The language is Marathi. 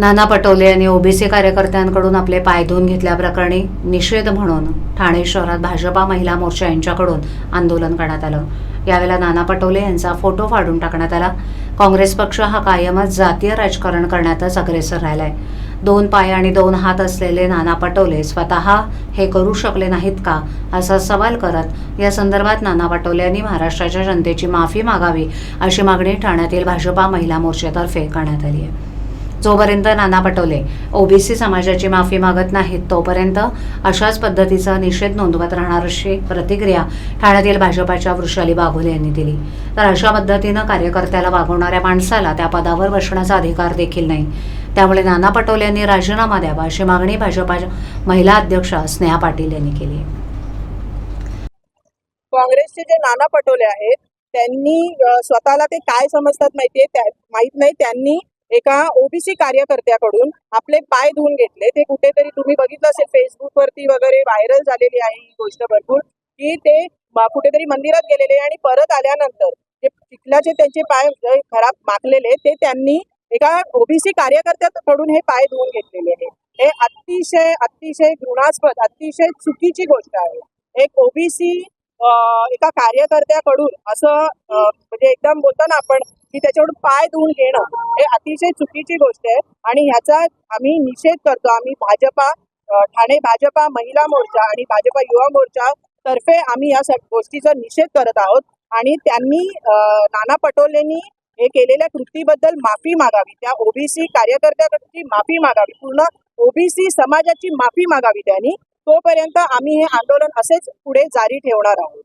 नाना पटोले यांनी ओबीसी कार्यकर्त्यांकडून आपले पाय धुवून घेतल्याप्रकरणी निषेध म्हणून ठाणे शहरात भाजपा महिला मोर्चा यांच्याकडून आंदोलन करण्यात आलं. यावेळेला नाना पटोले यांचा फोटो फाडून टाकण्यात आला. काँग्रेस पक्ष हा कायमच जातीय राजकारण करण्यातच अग्रेसर राहिलाय. दोन पाय आणि दोन हात असलेले नाना पटोले स्वतः हे करू शकले नाहीत का असा सवाल करत या संदर्भात नाना पटोले यांनी महाराष्ट्राच्या जनतेची माफी मागावी अशी मागणी ठाण्यातील भाजपा महिला मोर्चातर्फे करण्यात आली आहे. जोपर्यंत नाना पटोले ओबीसी समाजाची माफी मागत नाहीत तोपर्यंत अशाच पद्धतीचा निषेध नोंदवत राहणार अशी प्रतिक्रिया ठाण्यातील भाजपाच्या वृषाली बागुले यांनी दिली. तर अशा पद्धतीनं कार्यकर्त्याला वागवणाऱ्या माणसाला त्या पदावर बसण्याचा अधिकार देखील नाही. त्यामुळे नाना पटोले यांनी राजीनामा द्यावा अशी मागणी भाजपाच्या महिला अध्यक्षा स्नेहा पाटील यांनी केली आहे. काँग्रेसचे जे नाना पटोले आहेत त्यांनी स्वतःला ते काय समजतात माहितीये? त्या माहीत नाही. त्यांनी एका ओबीसी कार्यकर्त्याकडून आपले पाय धुवून घेतले. ते कुठेतरी तुम्ही बघितलं असेल फेसबुकवरती वगैरे व्हायरल झालेली आहे ही गोष्ट भरपूर की ते कुठेतरी मंदिरात गेलेले आणि परत आल्यानंतर जे तिथल्याचे त्यांचे पाय जे खराब माखलेले ते त्यांनी एका ओबीसी कार्यकर्त्याकडून हे पाय धुवून घेतलेले आहे हे अतिशय अतिशय घृणास्पद अतिशय चुकीची गोष्ट आहे. एक ओबीसी एका कार्यकर्त्याकडून असं म्हणजे एकदम बोलतो ना आपण की त्याच्याकडून पाय धुवून घेणं हे अतिशय चुकीची गोष्ट आहे. आणि ह्याचा आम्ही निषेध करतो. आम्ही भाजपा ठाणे भाजपा महिला मोर्चा आणि भाजपा युवा मोर्चा तर्फे आम्ही या सग- गोष्टीचा निषेध करत आहोत. आणि त्यांनी नाना पटोलेंनी हे केलेल्या कृतीबद्दल माफी मागावी. त्या ओबीसी कार्यकर्त्याकडची माफी मागावी. पूर्ण ओबीसी समाजाची माफी मागावी त्यांनी. तोपर्यंत आम्ही हे आंदोलन असेच पुढे जारी ठेवणार आहोत.